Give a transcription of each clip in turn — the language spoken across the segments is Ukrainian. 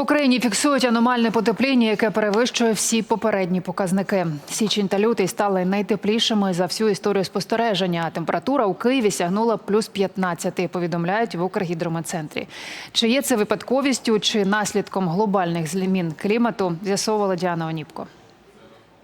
В Україні фіксують аномальне потепління, яке перевищує всі попередні показники. Січень та лютий стали найтеплішими за всю історію спостереження. Температура у Києві сягнула плюс 15, повідомляють в Укргідрометцентрі. Чи є це випадковістю, чи наслідком глобальних змін клімату, з'ясовувала Діана Оніпко.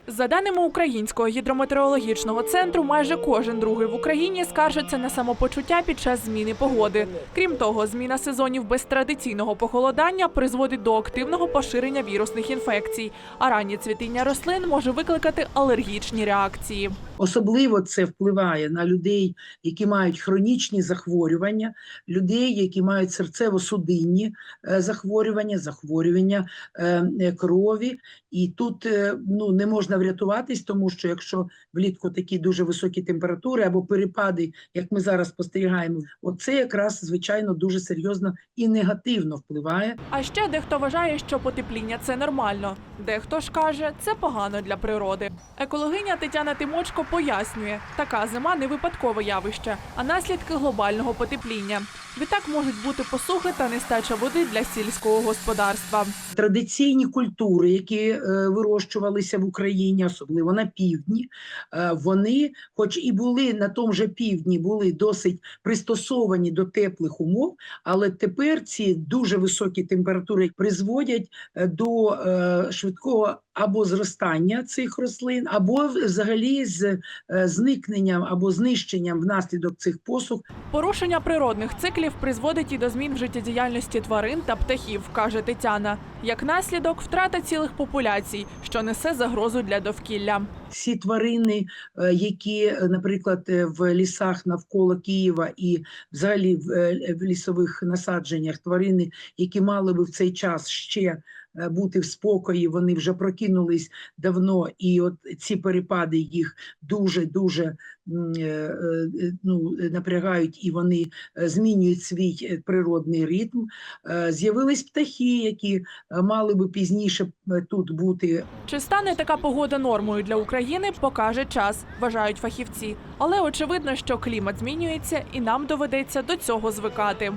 За даними Українського гідрометеорологічного центру, майже кожен другий в Україні скаржиться на самопочуття під час зміни погоди. Крім того, зміна сезонів без традиційного похолодання призводить до активного поширення вірусних інфекцій, а раннє цвітіння рослин може викликати алергічні реакції. Особливо це впливає на людей, які мають хронічні захворювання, людей, які мають серцево-судинні е, захворювання, захворювання е, е, крові. І тут ну, не можна врятуватись, тому що якщо влітку такі дуже високі температури або перепади, як ми зараз спостерігаємо, оце якраз звичайно дуже серйозно і негативно впливає А ще дехто вважає, що потепління це нормально. Дехто ж каже, це погано для природи. Екологиня Тетяна Тимочко пояснює, така зима не випадкове явище, а наслідки глобального потепління. Відтак можуть бути посухи та нестача води для сільського господарства. традиційні культури, які е, вирощувалися в Україні, особливо на півдні, е, вони, хоч і були на тому же півдні, були досить пристосовані до теплих умов, але тепер ці дуже високі температури призводять е, до швидкого або зростання цих рослин, або взагалі з е, зникненням або знищенням внаслідок цих посух Порушення природних циклів призводить і до змін в життєдіяльності тварин та птахів, каже Тетяна. Як наслідок, втрата цілих популяцій, що несе загрозу для довкілля. всі тварини, е, які, е, наприклад, в лісах навколо Києва і взагалі в лісових насадженнях, тварини, які мали би в цей час ще бути в спокої, вони вже прокинулись давно, і от ці перепади їх дуже дуже е, е, ну, напрягають, і вони е, змінюють свій е, природний ритм. Е, З'явились птахи, які е, мали би пізніше е, тут бути Чи стане така погода нормою для України, покаже час, вважають фахівці. Але очевидно, що клімат змінюється, і нам доведеться до цього звикати.